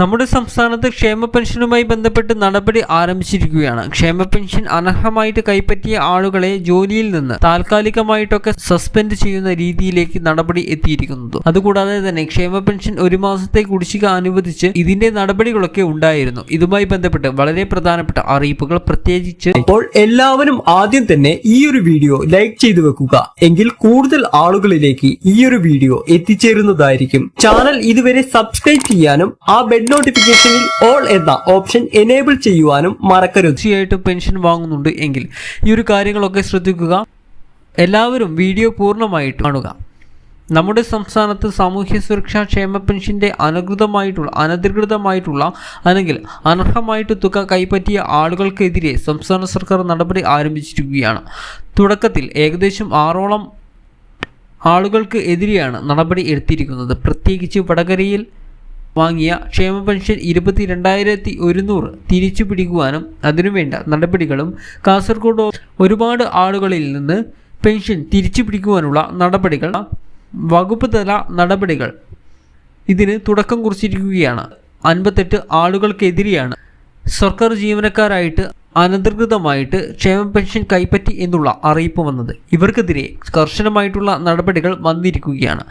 നമ്മുടെ സംസ്ഥാനത്ത് ക്ഷേമ പെൻഷനുമായി ബന്ധപ്പെട്ട് നടപടി ആരംഭിച്ചിരിക്കുകയാണ്. ക്ഷേമ പെൻഷൻ അനർഹമായിട്ട് കൈപ്പറ്റിയ ആളുകളെ ജോലിയിൽ നിന്ന് താൽക്കാലികമായിട്ടൊക്കെ സസ്പെൻഡ് ചെയ്യുന്ന രീതിയിലേക്ക് നടപടി എത്തിയിരിക്കുന്നത്. അതുകൂടാതെ തന്നെ ക്ഷേമ പെൻഷൻ ഒരു മാസത്തെ കുടിശ്ശിക അനുവദിച്ച് ഇതിന്റെ നടപടികളൊക്കെ ഉണ്ടായിരുന്നു. ഇതുമായി ബന്ധപ്പെട്ട് വളരെ പ്രധാനപ്പെട്ട അറിയിപ്പുകൾ പ്രത്യേകിച്ച് അപ്പോൾ എല്ലാവരും ആദ്യം തന്നെ ഈ ഒരു വീഡിയോ ലൈക്ക് ചെയ്തു വെക്കുക. എങ്കിൽ കൂടുതൽ ആളുകളിലേക്ക് ഈ ഒരു വീഡിയോ എത്തിച്ചേരുന്നതായിരിക്കും. ചാനൽ ഇതുവരെ സബ്സ്ക്രൈബ് ചെയ്യാനും ആ നോട്ടിഫിക്കേഷനിൽ ഓൾ എന്ന ഓപ്ഷൻ എനേബിൾ ചെയ്യുവാനും മറക്കരുത്. തീർച്ചയായിട്ടും പെൻഷൻ വാങ്ങുന്നുണ്ട് എങ്കിൽ ഈ ഒരു കാര്യങ്ങളൊക്കെ ശ്രദ്ധിക്കുക. എല്ലാവരും വീഡിയോ പൂർണമായിട്ട് കാണുക. നമ്മുടെ സംസ്ഥാനത്ത് സാമൂഹ്യ സുരക്ഷാ ക്ഷേമ പെൻഷന്റെ അനധികൃതമായിട്ടുള്ള അനധികൃതമായിട്ടുള്ള അല്ലെങ്കിൽ അനർഹമായിട്ട് തുക കൈപ്പറ്റിയ ആളുകൾക്കെതിരെ സംസ്ഥാന സർക്കാർ നടപടി ആരംഭിച്ചിരിക്കുകയാണ്. തുടക്കത്തിൽ ഏകദേശം ആറോളം ആളുകൾക്ക് എതിരെയാണ് നടപടി എടുത്തിരിക്കുന്നത്. പ്രത്യേകിച്ച് വടകരയിൽ വാങ്ങിയ ക്ഷേമ പെൻഷൻ ഇരുപത്തി രണ്ടായിരത്തി ഒരുന്നൂറ് തിരിച്ചു പിടിക്കുവാനും അതിനുവേണ്ട നടപടികളും കാസർഗോഡ് ഒരുപാട് ആളുകളിൽ നിന്ന് പെൻഷൻ തിരിച്ചു പിടിക്കുവാനുള്ള നടപടികൾ വകുപ്പ് തല നടപടികൾ ഇതിന് തുടക്കം കുറിച്ചിരിക്കുകയാണ്. അൻപത്തെട്ട് ആളുകൾക്കെതിരെയാണ് സർക്കാർ ജീവനക്കാരായിട്ട് അനധികൃതമായിട്ട് ക്ഷേമ പെൻഷൻ കൈപ്പറ്റി എന്നുള്ള അറിയിപ്പ് വന്നത്. ഇവർക്കെതിരെ കർശനമായിട്ടുള്ള നടപടികൾ വന്നിരിക്കുകയാണ്.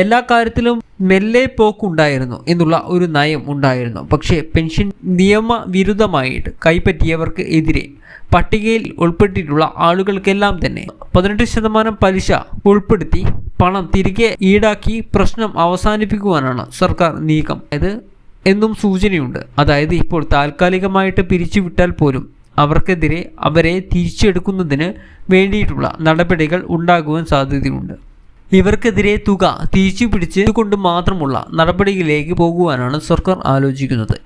എല്ലാ കാര്യത്തിലും മെല്ലെ പോക്കുണ്ടായിരുന്നു എന്നുള്ള ഒരു നയം ഉണ്ടായിരുന്നു. പക്ഷേ പെൻഷൻ നിയമവിരുദ്ധമായിട്ട് കൈപ്പറ്റിയവർക്ക് എതിരെ പട്ടികയിൽ ഉൾപ്പെട്ടിട്ടുള്ള ആളുകൾക്കെല്ലാം തന്നെ പതിനെട്ട് ശതമാനം പലിശ ഉൾപ്പെടുത്തി പണം തിരികെ ഈടാക്കി പ്രശ്നം അവസാനിപ്പിക്കുവാനാണ് സർക്കാർ നീക്കം. അതായത് എന്നും സൂചനയുണ്ട്. അതായത് ഇപ്പോൾ താൽക്കാലികമായിട്ട് പിരിച്ചുവിട്ടാൽ പോലും അവർക്കെതിരെ അവരെ തിരിച്ചെടുക്കുന്നതിന് വേണ്ടിയിട്ടുള്ള നടപടികൾ ഉണ്ടാകുവാൻ സാധ്യതയുണ്ട്. ഇവർക്കെതിരെ തുക തിരിച്ചു പിടിച്ച് കൊണ്ട് മാത്രമുള്ള നടപടിയിലേക്ക് പോകുവാനാണ് സർക്കാർ ആലോചിക്കുന്നത്.